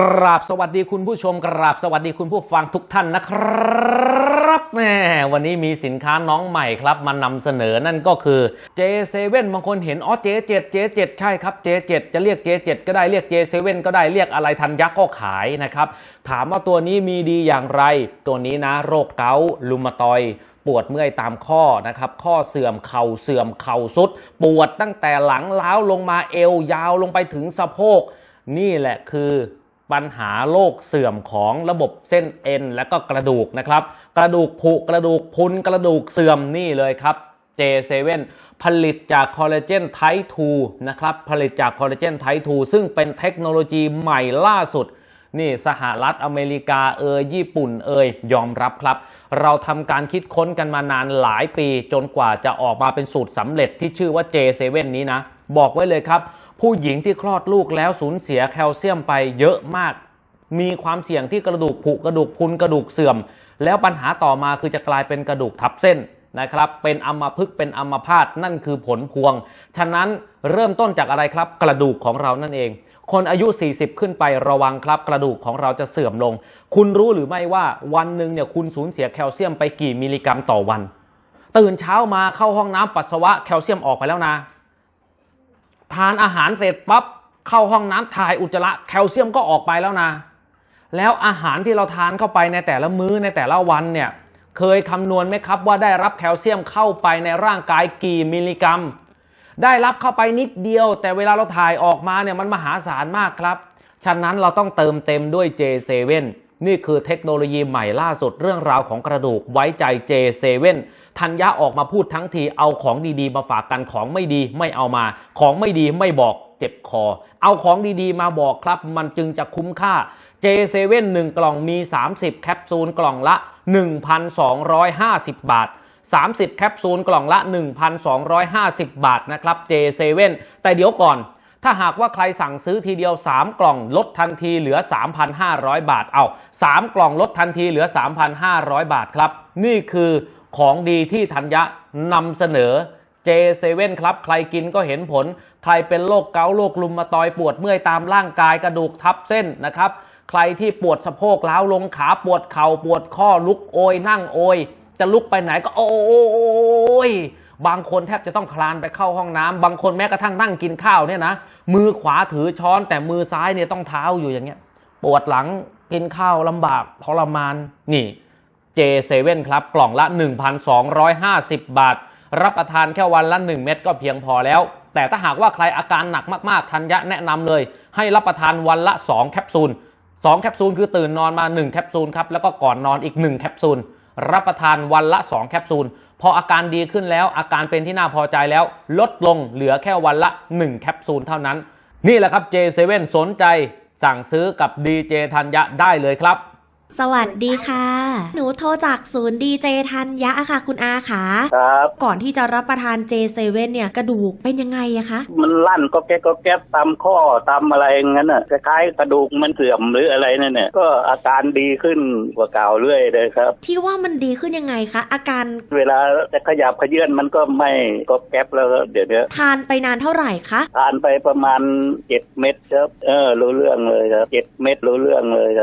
กราบสวัสดีคุณผู้ชม กราบสวัสดีคุณผู้ฟังทุกท่านนะครับแมวันนี้มีสินค้าน้องใหม่ครับ มานำเสนอนั่นก็คือ J7 บางคนเห็นอ๋อ J7 J7 ใช่ครับ J7 จะเรียก J7 ก็ได้เรียก J7 ก็ได้เรียกอะไรทันยักษ์ก็ขายนะครับ ถามว่าตัวนี้มีดีอย่างไร ตัวนี้นะโรคเกาต์ลุมาตอยด์ปวดเมื่อยตามข้อนะครับ ข้อเสื่อมเข่าเสื่อมเข่าสุด ปวดตั้งแต่หลังเล้าลงมาเอวยาวลงไปถึงสะโพก นี่แหละคือ ปัญหาโรคเสื่อมของระบบเส้นเอ็น และก็กระดูกนะครับ กระดูกผุกระดูกพุนกระดูกเสื่อมนี่เลยครับ J7 ผลิตจากคอลลาเจนไทป์2นะครับ ผลิตจากคอลลาเจนไทป์2ซึ่งเป็นเทคโนโลยีใหม่ล่าสุด นี่สหรัฐอเมริกาเอยญี่ปุ่นเอยยอมรับครับ เราทำการคิดค้นกันมานานหลายปีจนกว่าจะออกมาเป็นสูตรสำเร็จที่ชื่อว่า J7 นี้นะ บอกไว้เลยครับ ผู้หญิงที่คลอดลูกแล้วสูญเสียแคลเซียมไปเยอะมาก มีความเสี่ยงที่กระดูกผุกระดูกพุนกระดูกเสื่อม แล้วปัญหาต่อมาคือจะกลายเป็นกระดูกทับเส้นนะครับ เป็นอัมพฤกษ์เป็นอัมพาตนั่นคือผลพวง ฉะนั้นเริ่มต้นจากอะไรครับ กระดูกของเรานั่นเอง คนอายุ 40 ขึ้นไประวังครับ กระดูกของเราจะเสื่อมลง คุณรู้หรือไม่ว่าวันหนึ่งเนี่ยคุณสูญเสียแคลเซียมไปกี่มิลลิกรัมต่อวัน ตื่นเช้ามาเข้าห้องน้ำปัสสาวะแคลเซียมออกไปแล้วนะ ทานอาหารเสร็จปั๊บเข้าห้องน้ำถ่ายอุจจาระแคลเซียมก็ออกไปแล้วนะ แล้วอาหารที่เราทานเข้าไปในแต่ละมื้อในแต่ละวันเนี่ยเคยคำนวณไหมครับว่าได้รับแคลเซียมเข้าไปในร่างกายกี่มิลลิกรัม ได้รับเข้าไปนิดเดียว แต่เวลาเราถ่ายออกมาเนี่ยมันมหาศาลมากครับ ฉะนั้นเราต้องเติมเต็มด้วย J7 นี่คือเทคโนโลยีใหม่ล่าสุดเรื่องราวของกระดูกไว้ใจ J7 ธัญญาออกมาพูดทั้งทีเอาของดีๆ มาฝากกันของไม่ดีไม่เอามา ของไม่ดีไม่บอกเจ็บคอ เอาของดีๆ มาบอกครับ มันจึงจะคุ้มค่า J7 1 กล่องมี 30 แคปซูลกล่องละ 1,250 บาท 30 แคปซูลกล่องละ 1,250 บาทนะครับ J7 แต่เดี๋ยวก่อนถ้าหากว่าใครสั่งซื้อทีเดียว 3 กล่องลดทันทีเหลือ 3,500 บาท เอา 3 กล่องลดทันทีเหลือ 3,500 บาทครับ นี่คือ ของดีที่ธัญญะนำเสนอ J7 ครับ ใครกินก็เห็นผล ใครเป็นโรคเกาต์โรคลุมมาตอยปวดเมื่อยตามร่างกายกระดูกทับเส้นนะครับ ใครที่ปวดสะโพกล้าวลงขาปวดเข่าปวดข้อลุกโอยนั่งโอย จะลุกไปไหนก็โอยบางคนแทบจะต้องคลานไปเข้าห้องน้ำบางคนแม้กระทั่งนั่งกินข้าวเนี่ยนะมือขวาถือช้อนแต่มือซ้ายเนี่ยต้องเท้าอยู่อย่างเงี้ย ปวดหลังกินข้าวลำบากทรมานนี่ J7 ครับกล่องละ 1,250 บาท รับประทานแค่วันละ 1 เม็ดก็เพียงพอแล้ว แต่ถ้าหากว่าใครอาการหนักมากๆ ทันยะแนะนำเลย ให้รับประทานวันละ 2 แคปซูล 2 แคปซูลคือตื่นนอนมา 1 แคปซูลครับแล้วก็ก่อนนอนอีก 1 แคปซูล รับประทานวันละ 2 แคปซูล พออาการดีขึ้นแล้วอาการเป็นที่น่าพอใจแล้ว ลดลงเหลือแค่วันละ 1 แคปซูลเท่านั้น นี่แหละครับ J7 สนใจสั่งซื้อกับ DJ ธัญญะได้เลยครับ สวัสดีค่ะ หนูโทรจากศูนย์ดีเจทันยะอะค่ะ คุณอาค่ะครับ ก่อนที่จะรับประทาน J7 เนี่ยกระดูกเป็นยังไงอะคะ มันลั่นก็แก๊กก็แก๊บตามข้อตามอะไรอย่างนั้นน่ะคล้ายๆกระดูกมันเสื่อมหรืออะไรนั่นเนี่ยก็อาการดีขึ้นกว่าเก่าเรื่อยเลยครับ ที่ว่ามันดีขึ้นยังไงคะ อาการเวลาจะขยับขยื่นมันก็ไม่ก็แก๊บแล้วก็เดี๋ยวเนี้ยทานไปนานเท่าไหร่คะทานไปประมาณเจ็ดเม็ดครับ เออรู้เรื่องเลยครับเจ็ดเม็ดรู้เรื่องเลยครับ